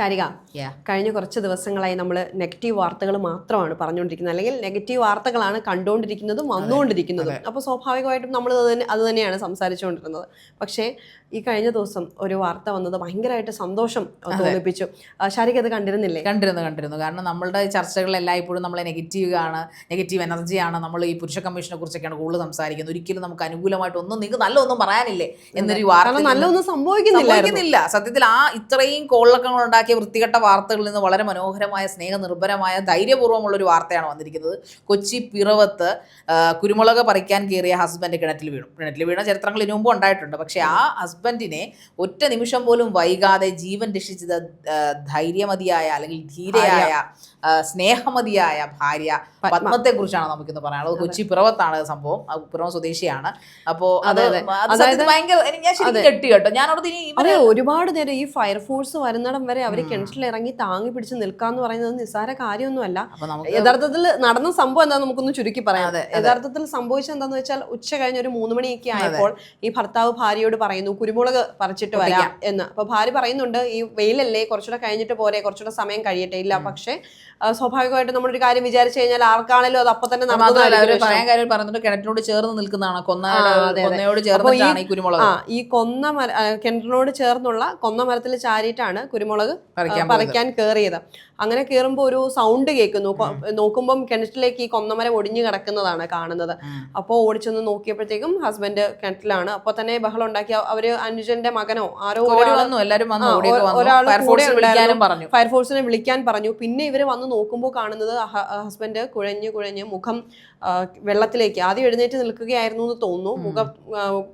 ശാരിക. കഴിഞ്ഞ കുറച്ച് ദിവസങ്ങളായി നമ്മൾ നെഗറ്റീവ് വാർത്തകൾ മാത്രമാണ് പറഞ്ഞുകൊണ്ടിരിക്കുന്നത്. അല്ലെങ്കിൽ നെഗറ്റീവ് വാർത്തകളാണ് കണ്ടുകൊണ്ടിരിക്കുന്നതും വന്നുകൊണ്ടിരിക്കുന്നതും. അപ്പോൾ സ്വാഭാവികമായിട്ടും നമ്മൾ അത് തന്നെ അത് തന്നെയാണ് സംസാരിച്ചുകൊണ്ടിരുന്നത്. പക്ഷേ ഈ കഴിഞ്ഞ ദിവസം ഒരു വാർത്ത വന്നത് ഭയങ്കരമായിട്ട് സന്തോഷം തോന്നിപ്പിച്ചു. ശാരിക അത് കണ്ടിരുന്നില്ലേ? കണ്ടിരുന്നു കണ്ടിരുന്നു. കാരണം നമ്മളുടെ ചർച്ചകളെല്ലാം ഇപ്പോഴും നമ്മളെ നെഗറ്റീവ് ആണ് നെഗറ്റീവ് എനർജിയാണ് നമ്മൾ ഈ പുരുഷ കമ്മീഷനെ കുറിച്ചൊക്കെയാണ് കൂടുതൽ സംസാരിക്കുന്നത്. ഒരിക്കലും നമുക്ക് അനുകൂലമായിട്ട് ഒന്നും നിങ്ങൾക്ക് നല്ലൊന്നും പറയാനില്ലേ? എന്നൊരു വാർത്ത നല്ലൊന്നും സംഭവിക്കുന്നില്ല. സത്യത്തിൽ ആ ഇത്രയും കോളിളക്കങ്ങൾ ഉണ്ടാക്കിയ വൃത്തികെട്ട വാർത്തകളിൽ നിന്ന് വളരെ മനോഹരമായ സ്നേഹനിർഭരമായ ധൈര്യപൂർവമുള്ളൊരു വാർത്തയാണ് വന്നിരിക്കുന്നത്. കൊച്ചി പിറവത്ത് കുരുമുളക് പറിക്കാൻ കയറിയ ഹസ്ബൻഡ് കിണറ്റിൽ വീണു. കിണറ്റിൽ വീണ ചരിത്രങ്ങൾ ഇതിനു മുമ്പ് ഉണ്ടായിട്ടുണ്ട്. പക്ഷേ ആ ഹസ്ബൻഡിനെ ഒറ്റ നിമിഷം പോലും വൈകാതെ ജീവൻ രക്ഷിച്ചത് ധൈര്യമതിയായ അല്ലെങ്കിൽ ധീരയായ സ്നേഹമതിയായ ഭാര്യ പത്മത്തെ കുറിച്ചാണ് നമുക്കിന്ന് പറയാനുള്ളത്. കൊച്ചി പിറവത്താണ് സംഭവം. പിറവം സ്വദേശിയാണ്. അപ്പോ അത് ഭയങ്കര ഞാൻ ശരിക്കും കെട്ടി അവിടെ ഇനി ഒരുപാട് നേരം ഈ ഫയർഫോഴ്സ് വരുന്നിടം വരെ അവർ കിണറ്റിൽ ഇറങ്ങി താങ്ങി പിടിച്ച് നിൽക്കാന്ന് പറയുന്നത് നിസ്സാര കാര്യമൊന്നുമല്ല. യഥാർത്ഥത്തിൽ നടന്ന സംഭവം എന്താ നമുക്കൊന്ന് ചുരുക്കി പറയാം. യഥാർത്ഥത്തിൽ സംഭവിച്ചത് എന്താന്ന് വെച്ചാൽ ഉച്ച കഴിഞ്ഞ ഒരു മൂന്ന് മണിയൊക്കെ ആയപ്പോൾ ഈ ഭർത്താവ് ഭാര്യയോട് പറയുന്നു കുരുമുളക് പറിച്ചിട്ട് വരാം എന്ന്. അപ്പൊ ഭാര്യ പറയുന്നുണ്ട് ഈ വെയിലല്ലേ കുറച്ചുകൂടെ കഴിഞ്ഞിട്ട് പോരെ കുറച്ചുകൂടെ സമയം കഴിയട്ടെ. ഇല്ല പക്ഷേ സ്വാഭാവികമായിട്ടും നമ്മളൊരു കാര്യം വിചാരിച്ചു കഴിഞ്ഞാൽ ആർക്കാണേലും അത് അപ്പൊ തന്നെ പറയാൻ കാര്യം പറഞ്ഞിട്ട് കിണറ്റിനോട് ചേർന്ന് നിൽക്കുന്നതാണ്. കൊന്നയുടെ ആ, അതെ, അതെ. കൊന്നയോട് ചേർന്ന് ഈ- കുരുമുളക്. ഈ കൊന്ന മര കിണറ്റിനോട് ചേർന്നുള്ള കൊന്ന മരത്തിൽ ചാരിയിട്ടാണ് കുരുമുളക് പറിക്കാൻ കയറിയത് അങ്ങനെ കയറുമ്പോൾ ഒരു സൗണ്ട് കേൾക്കുന്നു. നോക്കുമ്പം കിണറ്റിലേക്ക് ഈ കൊന്നമരം ഒടിഞ്ഞു കിടക്കുന്നതാണ് കാണുന്നത്. അപ്പോൾ ഓടിച്ചൊന്ന് നോക്കിയപ്പോഴത്തേക്കും ഹസ്ബൻഡ് കിണറ്റിലാണ്. അപ്പോൾ തന്നെ ബഹളം ഉണ്ടാക്കി. അവർ അനുജന്റെ മകനോ ആരോ ഒരാളും ഫയർഫോഴ്സിനെ വിളിക്കാൻ പറഞ്ഞു. പിന്നെ ഇവർ വന്ന് നോക്കുമ്പോൾ കാണുന്നത് ഹസ്ബൻഡ് കുഴഞ്ഞ് കുഴഞ്ഞ് മുഖം വെള്ളത്തിലേക്ക് ആദ്യം എഴുന്നേറ്റ് നിൽക്കുകയായിരുന്നു എന്ന് തോന്നുന്നു. മുഖം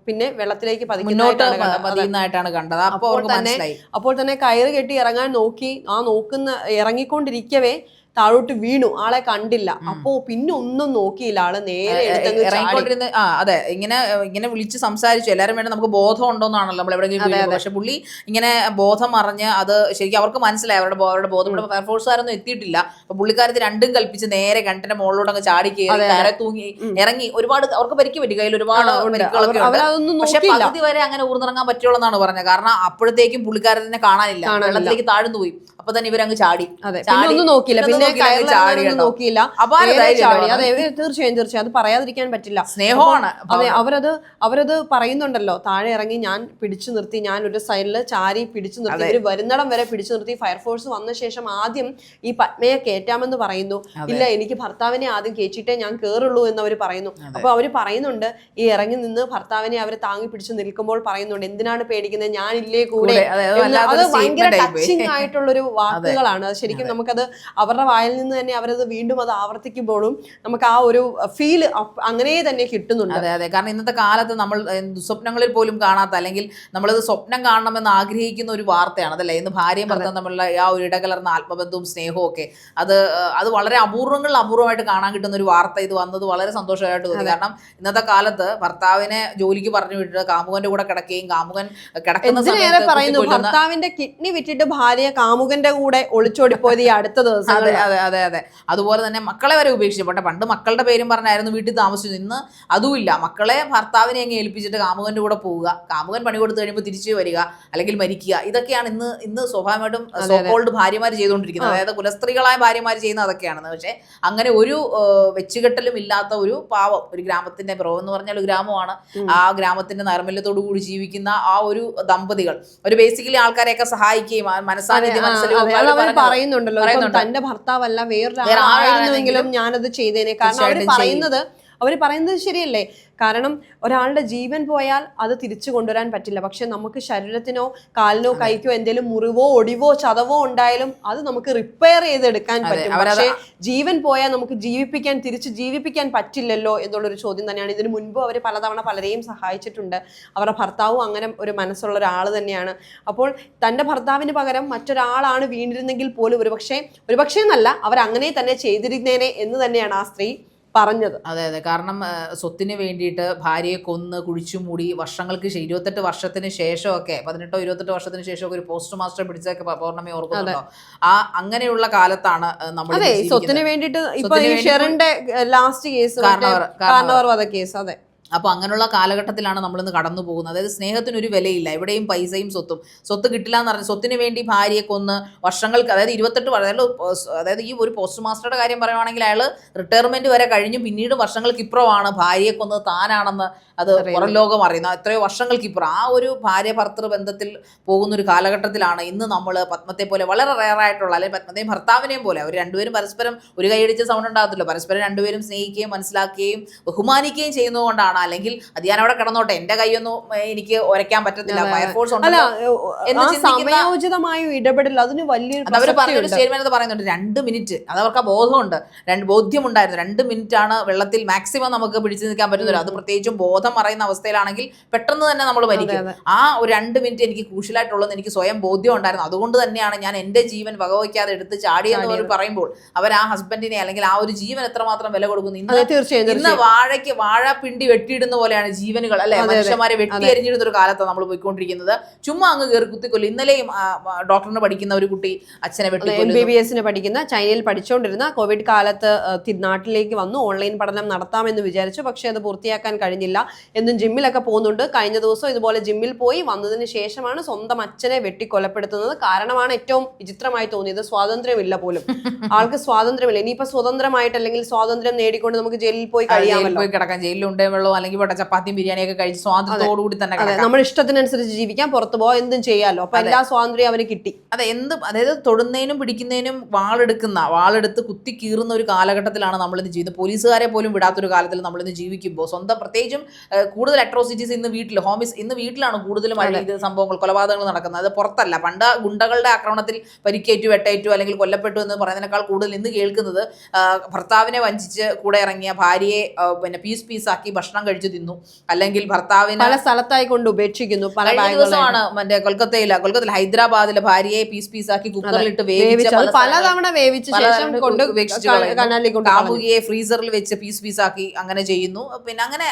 പിന്നെ വെള്ളത്തിലേക്ക് പതിക്കുന്നതായിട്ടാണ് കണ്ടത്. അപ്പോൾ തന്നെ അപ്പോൾ തന്നെ കയറ് കെട്ടി ഇറങ്ങാൻ നോക്കി. ആ നോക്കുന്ന ഇറങ്ങിക്കൊണ്ടിരിക്കവേ താഴോട്ട് വീണു. ആളെ കണ്ടില്ല. അപ്പോ പിന്നെ ഒന്നും നോക്കിയില്ല. ആൾ നേരെ ആ അതെ. ഇങ്ങനെ ഇങ്ങനെ വിളിച്ച് സംസാരിച്ചു. എല്ലാരും വേണം നമുക്ക് ബോധം ഉണ്ടോന്നാണല്ലോ നമ്മൾ എവിടെയെങ്കിലും. പക്ഷെ പുള്ളി ഇങ്ങനെ ബോധം അറിഞ്ഞ് അത് ശരിക്കും അവർക്ക് മനസ്സിലായി. അവരുടെ അവരുടെ ബോധം. ഇവിടെ ഫയർഫോഴ്സുകാരൊന്നും എത്തിയിട്ടില്ല. അപ്പൊ പുള്ളിക്കാരത്തിൽ രണ്ടും കൽപ്പിച്ച് നേരെ കണ്ടന്റെ മുകളിലോട്ട് അങ്ങ് ചാടി കയറി നേരെ തൂങ്ങി ഇറങ്ങി. ഒരുപാട് അവർക്ക് പരിക്ക് പറ്റി. കയ്യിൽ ഒരുപാട് പരിക്കുകളൊക്കെ ഉണ്ട്. പക്ഷെ പകുതി വരെ അങ്ങനെ ഊർന്നിറങ്ങാൻ പറ്റുള്ളൂ എന്നാണ് പറഞ്ഞത്. കാരണം അപ്പോഴത്തേക്കും പുള്ളിക്കാരനെ തന്നെ കാണാനില്ല. വെള്ളത്തിലേക്ക് താഴ്ന്നു പോയി. അപ്പൊ തന്നെ ഇവരങ്ങ് ചാടി. അതെ. പിന്നെ ഒന്നും നോക്കിയില്ല. പിന്നെ നോക്കിയില്ല, കയറിലൊന്നും ചാടി. അതെ തീർച്ചയായും തീർച്ചയായും. അത് പറയാതിരിക്കാൻ പറ്റില്ല. സ്നേഹമാണ്. അതെ അവരത് അവരത് പറയുന്നുണ്ടല്ലോ. താഴെ ഇറങ്ങി ഞാൻ പിടിച്ചു നിർത്തി ഞാൻ ഒരു സൈഡിൽ ചാരി പിടിച്ചു നിർത്തി. ഇവർ വരുന്നിടം വരെ പിടിച്ചു നിർത്തി. ഫയർഫോഴ്സ് വന്ന ശേഷം ആദ്യം ഈ പത്മയെ കയറ്റാമെന്ന് പറയുന്നു. ഇല്ല എനിക്ക് ഭർത്താവിനെ ആദ്യം കയറ്റിയിട്ടേ ഞാൻ കേറുള്ളൂ എന്ന് അവർ പറയുന്നു. അപ്പൊ അവർ പറയുന്നുണ്ട് ഈ ഇറങ്ങി നിന്ന് ഭർത്താവിനെ അവർ താങ്ങി പിടിച്ചു നിൽക്കുമ്പോൾ പറയുന്നുണ്ട് എന്തിനാണ് പേടിക്കുന്നത്? ഞാനില്ലേ കൂടെ? അത് ഭയങ്കര ടച്ചിങ് ആയിട്ടുള്ളൊരു വാക്കുകളാണ്. ശരിക്കും നമുക്കത് അവരുടെ വായിൽ നിന്ന് തന്നെ അവരത് വീണ്ടും അത് ആവർത്തിക്കുമ്പോഴും നമുക്ക് ആ ഒരു ഫീൽ അങ്ങനെ തന്നെ കിട്ടുന്നുണ്ട്. അതെ അതെ. കാരണം ഇന്നത്തെ കാലത്ത് നമ്മൾ സ്വപ്നങ്ങളിൽ ദുസ്വപ്നങ്ങളിൽ പോലും കാണാത്ത അല്ലെങ്കിൽ നമ്മളത് സ്വപ്നം കാണണമെന്ന് ആഗ്രഹിക്കുന്ന ഒരു വാർത്തയാണ് അതല്ലേ? ഇന്ന് ഭാര്യയും ഭർത്താവും തമ്മിലുള്ള ആ ഒരു ഇടകലർന്ന ആത്മബന്ധവും സ്നേഹവും ഒക്കെ അത് അത് വളരെ അപൂർവങ്ങളിൽ അപൂർവമായിട്ട് കാണാൻ കിട്ടുന്ന ഒരു വാർത്ത ഇത് വന്നത് വളരെ സന്തോഷമായിട്ട് തോന്നി. കാരണം ഇന്നത്തെ കാലത്ത് ഭർത്താവിനെ ജോലിക്ക് പറഞ്ഞു വിട്ടിട്ട് കാമുകന്റെ കൂടെ കിടക്കുകയും കാമുകൻ കിടക്കുന്ന സമയത്ത് ഭർത്താവിന്റെ കിഡ്നി വിറ്റിട്ട് ഭാര്യ കാമുകന്റെ കൂടെ ഒളിച്ചോടിപ്പോയത് ഈ അടുത്ത അതെ അതെ അതെ അതെ. അതുപോലെ തന്നെ മക്കളെ വരെ ഉപേക്ഷിച്ചു പോട്ടെ പണ്ട് മക്കളുടെ പേരും പറഞ്ഞായിരുന്നു വീട്ടിൽ താമസിച്ചു. ഇന്ന് അതുമില്ല. മക്കളെ ഭർത്താവിനെ അങ്ങ് ഏൽപ്പിച്ചിട്ട് കാമുകന്റെ കൂടെ പോവുക. കാമുകൻ പണി കൊടുത്തു കഴിയുമ്പോൾ തിരിച്ചു വരിക അല്ലെങ്കിൽ മരിക്കുക. ഇതൊക്കെയാണ് ഇന്ന് ഇന്ന് സ്വാഭാവികമായിട്ടും സോക്കോൾഡ് ഭാര്യമാർ ചെയ്തുകൊണ്ടിരിക്കുന്നത്. അതായത് കുലസ്ത്രീകളായ ഭാര്യമാർ ചെയ്യുന്ന അതൊക്കെയാണ് പക്ഷേ അങ്ങനെ ഒരു വെച്ചുകെട്ടലും ഇല്ലാത്ത ഒരു പാവം ഒരു ഗ്രാമത്തിന്റെ പ്രോ എന്ന് പറഞ്ഞാൽ ഒരു ഗ്രാമമാണ്. ആ ഗ്രാമത്തിന്റെ നൈർമല്യത്തോടു കൂടി ജീവിക്കുന്ന ആ ഒരു ദമ്പതികൾ. ഒരു ബേസിക്കലി ആൾക്കാരെയൊക്കെ സഹായിക്കുകയും മനസ്സാന്നിധ്യം അതെ, പറയുന്നുണ്ടല്ലോ. തന്റെ ഭർത്താവല്ല വേറെ വേറൊരാളായിരുന്നുവെങ്കിലും ഞാനത് ചെയ്തേനെ. കാരണം അവർ പറയുന്നത് അവർ പറയുന്നത് ശരിയല്ലേ? കാരണം ഒരാളുടെ ജീവൻ പോയാൽ അത് തിരിച്ചു കൊണ്ടുവരാൻ പറ്റില്ല. പക്ഷെ നമുക്ക് ശരീരത്തിനോ കാലിനോ കൈക്കോ എന്തെങ്കിലും മുറിവോ ഒടിവോ ചതവോ ഉണ്ടായാലും അത് നമുക്ക് റിപ്പയർ ചെയ്തെടുക്കാൻ പറ്റും. പക്ഷേ ജീവൻ പോയാൽ നമുക്ക് ജീവിപ്പിക്കാൻ തിരിച്ച് ജീവിപ്പിക്കാൻ പറ്റില്ലല്ലോ എന്നുള്ളൊരു ചോദ്യം തന്നെയാണ്. ഇതിനു മുൻപ് അവർ പലതവണ പലരെയും സഹായിച്ചിട്ടുണ്ട്. അവരുടെ ഭർത്താവും അങ്ങനെ ഒരു മനസ്സുള്ള ഒരാൾ തന്നെയാണ്. അപ്പോൾ തന്റെ ഭർത്താവിന് പകരം മറ്റൊരാളാണ് വീണിരുന്നെങ്കിൽ പോലും ഒരുപക്ഷെ ഒരുപക്ഷെ എന്നല്ല അവർ അങ്ങനെ തന്നെ ചെയ്തിരുന്നേനെ എന്ന് തന്നെയാണ് ആ സ്ത്രീ പറഞ്ഞത്. അതെ അതെ. കാരണം സ്വത്തിന് വേണ്ടിയിട്ട് ഭാര്യയെ കൊന്ന് കുഴിച്ചു മൂടി വർഷങ്ങൾക്ക് ഇരുപത്തെട്ട് വർഷത്തിന് ശേഷമൊക്കെ പതിനെട്ടോ ഇരുപത്തെട്ട് വർഷത്തിന് ശേഷമൊക്കെ ഒരു പോസ്റ്റ് മാസ്റ്റർ പിടിച്ചൊക്കെ പൗർണമി ഓർക്കുന്നുണ്ടോ? ആ അങ്ങനെയുള്ള കാലത്താണ് നമ്മൾ. സ്വത്തിന് വേണ്ടിയിട്ട് ഇപ്പൊ ഷെറിന്റെ ലാസ്റ്റ് കേസ് കേസ് അതെ. അപ്പോൾ അങ്ങനെയുള്ള കാലഘട്ടത്തിലാണ് നമ്മളിന്ന് കടന്നു പോകുന്നത്. അതായത് സ്നേഹത്തിനൊരു വിലയില്ല. എവിടെയും പൈസയും സ്വത്തും. സ്വത്ത് കിട്ടില്ല എന്ന് പറഞ്ഞാൽ സ്വത്തിന് വേണ്ടി ഭാര്യയെ കൊന്ന് വർഷങ്ങൾക്ക് അതായത് ഇരുപത്തെട്ട് അതായത് അതായത് ഈ ഒരു പോസ്റ്റ് മാസ്റ്ററുടെ കാര്യം പറയുവാണെങ്കിൽ അയാൾ റിട്ടയർമെന്റ് വരെ കഴിഞ്ഞു പിന്നീട് വർഷങ്ങൾക്ക് ഇപ്പുറമാണ് ഭാര്യയെ കൊന്നത് താനാണെന്ന് അത് പുറം ലോകം അറിയുന്നത് എത്രയോ വർഷങ്ങൾക്ക് ഇപ്പുറം ആ ഒരു ഭാര്യ ഭർത്തൃ ബന്ധത്തിൽ പോകുന്ന ഒരു കാലഘട്ടത്തിലാണ് ഇന്ന് നമ്മൾ പത്മത്തെ പോലെ വളരെ റയറായിട്ടുള്ള അല്ലെങ്കിൽ പത്മത്തെയും ഭർത്താവിനെയും പോലെ അവർ രണ്ടുപേരും പരസ്പരം ഒരു കൈയടിച്ച സൗണ്ട് ഉണ്ടാകത്തില്ല. പരസ്പരം രണ്ടുപേരും സ്നേഹിക്കുകയും മനസ്സിലാക്കുകയും ബഹുമാനിക്കുകയും ചെയ്യുന്നതുകൊണ്ടാണ് അല്ലെങ്കിൽ അത് ഞാൻ അവിടെ കിടന്നോട്ടെ എന്റെ കൈയൊന്നും എനിക്ക് ഉരയ്ക്കാൻ പറ്റത്തില്ല. ഫയർഫോഴ്സ് സമയോചിതമായ ഇടപെടൽ അതിന് വലിയൊരു അത് അവർ പറഞ്ഞൊരു സ്റ്റേറ്റ്മെന്റ് പറയുന്നുണ്ട്. രണ്ട് മിനിറ്റ്. അത് അവർക്ക് ആ ബോധമുണ്ട്. രണ്ട് ബോധ്യമുണ്ടായിരുന്നു. രണ്ട് മിനിറ്റ് ആണ് വെള്ളത്തിൽ മാക്സിമം നമുക്ക് പിടിച്ചു നിൽക്കാൻ പറ്റുന്നില്ല അത് പ്രത്യേകിച്ചും ബോധം മറയുന്ന അവസ്ഥയിലാണെങ്കിൽ പെട്ടെന്ന് തന്നെ നമ്മൾ മരിക്കും. ആ ഒരു രണ്ട് മിനിറ്റ് എനിക്ക് ക്രൂഷ്യലായിട്ടുള്ളത് എനിക്ക് സ്വയം ബോധ്യം ഉണ്ടായിരുന്നു അതുകൊണ്ട് തന്നെയാണ് ഞാൻ എന്റെ ജീവൻ വകവയ്ക്കാതെ എടുത്ത് ചാടിയെന്ന് അവർ പറയുമ്പോൾ അവർ ആ ഹസ്ബൻഡിനെ അല്ലെങ്കിൽ ആ ഒരു ജീവൻ എത്രമാത്രം വില കൊടുക്കുന്നു? ഇന്ന് ഇന്ന് വാഴയ്ക്ക് വാഴ പിണ്ടി വെട്ടിയിടുന്ന പോലെയാണ് ജീവനുകൾ അല്ലെ. മനുഷ്യന്മാരെ വെട്ടി എറിഞ്ഞിടുന്ന ഒരു കാലത്താണ് നമ്മൾ പോയിക്കൊണ്ടിരിക്കുന്നത്. ചുമ്മാ അങ്ങ് കയറി കുത്തിക്കൊല്ലും. ഇന്നലെയും ഡോക്ടറിന് പഠിക്കുന്ന ഒരു കുട്ടി അച്ഛനെ എം ബി ബി എസിന് പഠിക്കുന്ന ചൈനയിൽ പഠിച്ചുകൊണ്ടിരുന്ന കോവിഡ് കാലത്ത് നാട്ടിലേക്ക് വന്നു ഓൺലൈൻ പഠനം നടത്താമെന്ന് വിചാരിച്ചു. പക്ഷേ അത് പൂർത്തിയാക്കാൻ കഴിഞ്ഞില്ല. എന്നും ജിമ്മിലൊക്കെ പോകുന്നുണ്ട്. കഴിഞ്ഞ ദിവസം ഇതുപോലെ ജിമ്മിൽ പോയി വന്നതിന് ശേഷമാണ് സ്വന്തം അച്ഛനെ വെട്ടിക്കൊലപ്പെടുത്തുന്നത്. കാരണമാണ് ഏറ്റവും വിചിത്രമായി തോന്നിയത്. സ്വാതന്ത്ര്യമില്ല പോലും. ആൾക്ക് സ്വാതന്ത്ര്യമില്ല. ഇനിയിപ്പോ സ്വതന്ത്രമായിട്ട് അല്ലെങ്കിൽ സ്വാതന്ത്ര്യം നേടിക്കൊണ്ട് നമുക്ക് ജയിലിൽ പോയി കഴിയാമല്ലോ. പോയി കിടക്കാം. ജയിലിൽ ഉണ്ടേ അല്ലെങ്കിൽ ഇവിടെ ചപ്പാത്തിയും ബിരിയാണിയൊക്കെ കഴിച്ച് സ്വാതന്ത്ര്യത്തോടുകൂടി തന്നെ നമ്മുടെ ഇഷ്ടത്തിനനുസരിച്ച് ജീവിക്കാൻ പുറത്തു പോകാം എന്തും ചെയ്യാമല്ലോ അപ്പൊ എല്ലാ സ്വാതന്ത്ര്യം അവന് കിട്ടി. അതെ എന്ത് അതായത് തൊടുന്നതിനും പിടിക്കുന്നതിനും വാളെടുക്കുന്ന വാളെടുത്ത് കുത്തി കീറുന്ന ഒരു കാലഘട്ടത്തിലാണ് നമ്മളിന്ന് ജീവിക്കുന്നത് പോലീസുകാരെ പോലും വിടാത്തൊരു കാലത്തിൽ നമ്മളിന്ന് ജീവിക്കുമ്പോൾ. സ്വന്തം പ്രത്യേകിച്ചും കൂടുതൽ അട്രോസിറ്റീസ് ഇന്ന് വീട്ടിൽ ഹോമിസ് ഇന്ന് വീട്ടിലാണ് കൂടുതലും ഇത് സംഭവങ്ങൾ കൊലപാതകങ്ങൾ നടക്കുന്നത്. അത് പുറത്തല്ല. പണ്ട് ഗുണ്ടകളുടെ ആക്രമണത്തിൽ പരിക്കേറ്റു വെട്ടേറ്റു അല്ലെങ്കിൽ കൊല്ലപ്പെട്ടു എന്ന് പറയുന്നതിനേക്കാൾ കൂടുതൽ ഇന്ന് കേൾക്കുന്നത് ഭർത്താവിനെ വഞ്ചിച്ച് കൂടെ ഇറങ്ങിയ ഭാര്യയെ പിന്നെ പീസ് പീസാക്കി ഭക്ഷണം കഴിച്ചു തിന്നു. അല്ലെങ്കിൽ ഭർത്താവിനെ പല സ്ഥലത്തായി കൊണ്ട് ഉപേക്ഷിക്കുന്നു പല ദിവസമാണ് മറ്റേ കൊൽക്കത്തയില കൊൽക്കത്തയിൽ ഹൈദരാബാദിലെ ഭാര്യയെ പീസ് പീസ് ആക്കി കുക്കറിലിട്ട് വേവിച്ച പലതവണ വേവിച്ച. കാമുകിയെ ഫ്രീസറിൽ വെച്ച് പീസ് പീസ് ആക്കി അങ്ങനെ ചെയ്യുന്നു. പിന്നെ അങ്ങനെ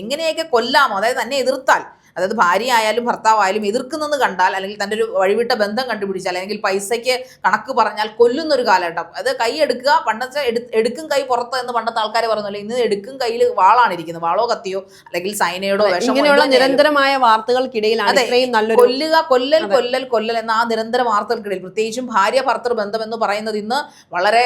എങ്ങനെയൊക്കെ കൊല്ലാമോ? അതായത് തന്നെ എതിർത്താൽ. അതായത് ഭാര്യ ആയാലും ഭർത്താവായാലും എതിർക്കുന്നെന്ന് കണ്ടാൽ അല്ലെങ്കിൽ തന്റെ ഒരു വഴിവിട്ട ബന്ധം കണ്ടുപിടിച്ചാൽ അല്ലെങ്കിൽ പൈസയ്ക്ക് കണക്ക് പറഞ്ഞാൽ കൊല്ലുന്ന ഒരു കാലഘട്ടം. അത് കൈ എടുക്കുക പണ്ടത്തെ എടുക്കും കൈ പുറത്ത് എന്ന് പണ്ടത്തെ ആൾക്കാർ പറയുന്നില്ല ഇന്ന് എടുക്കും കയ്യിൽ വാളാണ് ഇരിക്കുന്നത്. വാളോ കത്തിയോ അല്ലെങ്കിൽ സൈനയോടോ ഇങ്ങനെയുള്ള നിരന്തരമായ വാർത്തകൾക്കിടയിലാണ് ഇത്രയും നല്ലൊരു കൊല്ലുക കൊല്ലൽ കൊല്ലൽ കൊല്ലൽ എന്ന ആ നിരന്തര വാർത്തകൾക്കിടയിൽ പ്രത്യേകിച്ചും ഭാര്യ ഭർത്തർ ബന്ധം എന്ന് പറയുന്നത് ഇന്ന് വളരെ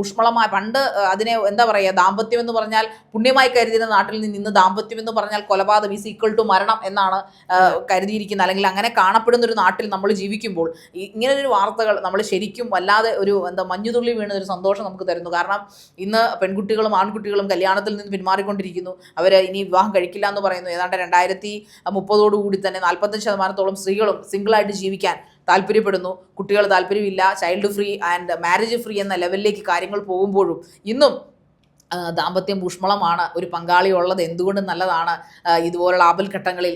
ഊഷ്മളമായ പണ്ട് അതിനെ എന്താ പറയുക ദാമ്പത്യം എന്ന് പറഞ്ഞാൽ പുണ്യമായി കരുതിയിരുന്ന നാട്ടിൽ നിന്ന് ഇന്ന് ദാമ്പത്യം എന്ന് പറഞ്ഞാൽ കൊലപാതകം ഈസ് ഈക്വൽ ടു മരണം എന്നാണ് കരുതിയിരിക്കുന്നത്. അല്ലെങ്കിൽ അങ്ങനെ കാണപ്പെടുന്ന ഒരു നാട്ടിൽ നമ്മൾ ജീവിക്കുമ്പോൾ ഇങ്ങനൊരു ഇങ്ങനെ ഒരു വാർത്തകൾ നമ്മൾ ശരിക്കും വല്ലാതെ ഒരു എന്താ മഞ്ഞുതുള്ളി വീണ ഒരു സന്തോഷം നമുക്ക് തരുന്നു. കാരണം ഇന്ന് പെൺകുട്ടികളും ആൺകുട്ടികളും കല്യാണത്തിൽ നിന്ന് പിന്മാറിക്കൊണ്ടിരിക്കുന്നു. അവർ ഇനി വിവാഹം കഴിക്കില്ല എന്ന് പറയുന്നു. ഏതാണ്ട് രണ്ടായിരത്തി മുപ്പതോടുകൂടി തന്നെ നാൽപ്പത്തഞ്ച് ശതമാനത്തോളം സ്ത്രീകളും സിംഗിളായിട്ട് ജീവിക്കാൻ താല്പര്യപ്പെടുന്നു. കുട്ടികൾ താല്പര്യമില്ല. Child free and marriage free എന്ന ലെവലിലേക്ക് കാര്യങ്ങൾ പോകുമ്പോഴും ഇന്നും ദാമ്പത്യം ഊഷ്മളമാണ് ഒരു പങ്കാളി ഉള്ളത് എന്തുകൊണ്ടും നല്ലതാണ് ഇതുപോലുള്ള ആപൽഘട്ടങ്ങളിൽ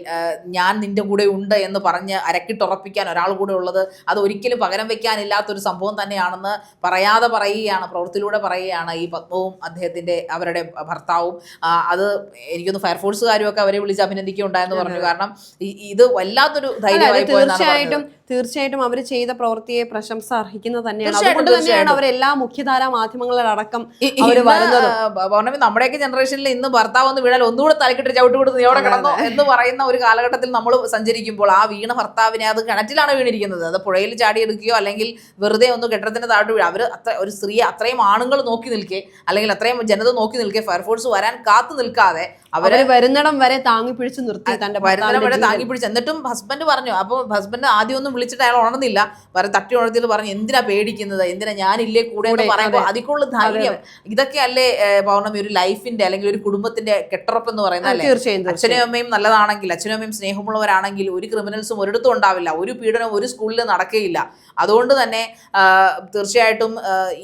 ഞാൻ നിന്റെ കൂടെ ഉണ്ട് എന്ന് പറഞ്ഞ് അരക്കിട്ടുറപ്പിക്കാൻ ഒരാൾ കൂടെ ഉള്ളത് അത് ഒരിക്കലും പകരം വെക്കാനില്ലാത്തൊരു സംഭവം തന്നെയാണെന്ന് പറയാതെ പറയുകയാണ് പ്രവൃത്തിയിലൂടെ പറയുകയാണ് ഈ പത്മവും അദ്ദേഹത്തിന്റെ അവരുടെ ഭർത്താവും. അത് എനിക്കൊന്ന് ഫയർഫോഴ്സുകാരും ഒക്കെ അവരെ വിളിച്ച് അഭിനന്ദിക്കുകയുണ്ടായെന്ന് പറഞ്ഞു. കാരണം ഇത് വല്ലാത്തൊരു ധൈര്യമായി തീർച്ചയായിട്ടും തീർച്ചയായിട്ടും അവർ ചെയ്ത പ്രവൃത്തിയെ പ്രശംസ അർഹിക്കുന്നത് തന്നെയാണ്. അതുകൊണ്ട് തന്നെയാണ് അവരെല്ലാ മുഖ്യധാരാ മാധ്യമങ്ങളിലടക്കം അവർ വരുന്നതും. പൗർണമി നമ്മുടെയൊക്കെ ജനറേഷനിൽ ഇന്ന് ഭർത്താവ് ഒന്ന് വീണാൽ ഒന്നുകൂടെ തലക്കിട്ട് ചവിട്ട് കൊടുത്ത് നീ അവിടെ കിടന്നോ എന്ന് പറയുന്ന ഒരു കാലഘട്ടത്തിൽ നമ്മൾ സഞ്ചരിക്കുമ്പോൾ ആ വീണ ഭർത്താവിനെ അത് കിണറ്റിലാണ് വീണിരിക്കുന്നത്. അത് പുഴയിൽ ചാടിയെടുക്കുകയോ അല്ലെങ്കിൽ വെറുതെ ഒന്ന് കെട്ടിടത്തിന്റെ താഴോട്ട് വീഴുക അവർ അത്ര ഒരു സ്ത്രീയെ അത്രയും ആണുങ്ങൾ നോക്കി നിൽക്കേ അല്ലെങ്കിൽ അത്രയും ജനത നോക്കി നിൽക്കേ ഫയർഫോഴ്സ് വരാൻ കാത്തു നിൽക്കാതെ അവരെ വരുന്നിടം വരെ താങ്ങി പിടിച്ച് നിർത്തി തന്റെ വരുന്നിടം വരെ താങ്ങി പിടിച്ച്. എന്നിട്ടും ഹസ്ബൻഡ് പറഞ്ഞു അപ്പോൾ ഹസ്ബൻഡ് ആദ്യം ഒന്നും വിളിച്ചിട്ട് അയാൾ ഉണർന്നില്ല. വരെ തട്ടി ഉണർത്തിയിട്ട് പറഞ്ഞു എന്തിനാ പേടിക്കുന്നത്? എന്തിനാ ഞാനില്ലേ കൂടെ എന്ന് പറയുമ്പോൾ അതിക്കുള്ള ധൈര്യം. ഇതൊക്കെ അല്ലേ പൗർണമി ഒരു ലൈഫിന്റെ അല്ലെങ്കിൽ ഒരു കുടുംബത്തിന്റെ കെട്ടുറപ്പ് എന്ന് പറയുന്നത് അല്ലേ? തീർച്ചയായും അച്ഛനും അമ്മയും നല്ലതാണെങ്കിൽ അച്ഛനും അമ്മയും സ്നേഹമുള്ളവരാണെങ്കിൽ ഒരു ക്രിമിനൽസും ഒരിടത്തും ഉണ്ടാവില്ല. ഒരു പീഡനം ഒരു സ്കൂളിൽ നടക്കുകയില്ല. അതുകൊണ്ട് തന്നെ തീർച്ചയായിട്ടും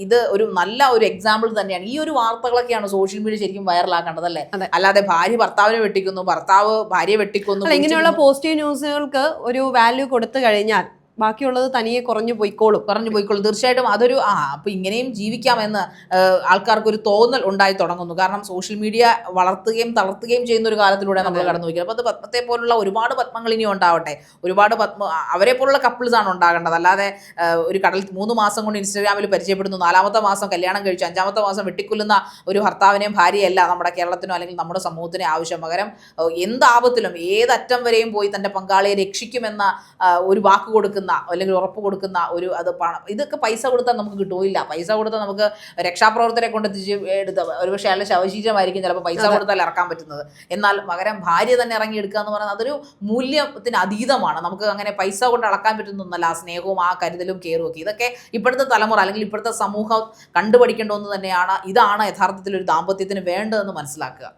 ഇത് ഒരു നല്ല ഒരു എക്സാമ്പിൾ തന്നെയാണ്. ഈ ഒരു വാർത്തകളൊക്കെയാണ് സോഷ്യൽ മീഡിയ ശരിക്കും വൈറലാക്കേണ്ടത് അല്ലേ? അല്ലാതെ ഭാര്യ ഭർത്താവിനെ വെട്ടിക്കുന്നു ഭർത്താവ് ഭാര്യയെ വെട്ടിക്കുന്നു ഇങ്ങനെയുള്ള പോസിറ്റീവ് ന്യൂസുകൾക്ക് ഒരു വാല്യൂ കൊടുത്തു കഴിഞ്ഞാൽ ബാക്കിയുള്ളത് തനിയെ കുറഞ്ഞു പോയിക്കോളും. കുറഞ്ഞു പോയിക്കോളും. തീർച്ചയായിട്ടും അതൊരു ആ അപ്പൊ ഇങ്ങനെയും ജീവിക്കാമെന്ന് ആൾക്കാർക്കൊരു തോന്നൽ ഉണ്ടായി തുടങ്ങുന്നു. കാരണം സോഷ്യൽ മീഡിയ വളർത്തുകയും തളർത്തുകയും ചെയ്യുന്ന ഒരു കാലത്തിലൂടെ നമ്മൾ കടന്നു പോയി അപ്പോൾ അത് പത്മത്തെ പോലുള്ള ഒരുപാട് പത്മങ്ങൾ ഇനിയും ഉണ്ടാവട്ടെ. ഒരുപാട് പത്മ അവരെ പോലുള്ള കപ്പിൾസ് ആണ് ഉണ്ടാകേണ്ടത്. അല്ലാതെ ഒരു കടൽ മൂന്ന് മാസം കൊണ്ട് ഇൻസ്റ്റാഗ്രാമിൽ പരിചയപ്പെടുന്നു. നാലാമത്തെ മാസം കല്യാണം കഴിച്ചു. അഞ്ചാമത്തെ മാസം വെട്ടിക്കൊല്ലുന്ന ഒരു ഭർത്താവിനെയും ഭാര്യയല്ല നമ്മുടെ കേരളത്തിനോ അല്ലെങ്കിൽ നമ്മുടെ സമൂഹത്തിനോ ആവശ്യം. പകരം എന്താപത്തിലും എന്ത് ആപത്തിലും ഏതറ്റം വരെയും പോയി തന്റെ പങ്കാളിയെ രക്ഷിക്കുമെന്ന ഒരു വാക്ക് കൊടുക്കുന്ന അല്ലെങ്കിൽ ഉറപ്പ് കൊടുക്കുന്ന ഒരു അത് പണം. ഇതൊക്കെ പൈസ കൊടുത്താൽ നമുക്ക് കിട്ടുമില്ല പൈസ കൊടുത്താൽ നമുക്ക് രക്ഷാപ്രവർത്തനെ കൊണ്ട് എത്തിച്ച് എടുത്ത ഒരുപക്ഷെ അയാളുടെ ശവശീചമായിരിക്കും ചിലപ്പോൾ പൈസ കൊടുത്താൽ ഇറക്കാൻ പറ്റുന്നത്. എന്നാൽ പകരം ഭാര്യ തന്നെ ഇറങ്ങി എടുക്കുക എന്ന് പറയുന്നത് അതൊരു മൂല്യത്തിന് അതീതമാണ്. നമുക്ക് അങ്ങനെ പൈസ കൊണ്ട് അളക്കാൻ പറ്റുന്നൊന്നല്ല. ആ സ്നേഹവും ആ കരുതലും കെയറും ഒക്കെ. ഇതൊക്കെ ഇപ്പോഴത്തെ തലമുറ അല്ലെങ്കിൽ ഇപ്പോഴത്തെ സമൂഹം കണ്ടുപഠിക്കേണ്ട ഒന്ന് തന്നെയാണ്. ഇതാണ് യഥാർത്ഥത്തിൽ ഒരു ദാമ്പത്യത്തിന് വേണ്ടതെന്ന് മനസ്സിലാക്കുക.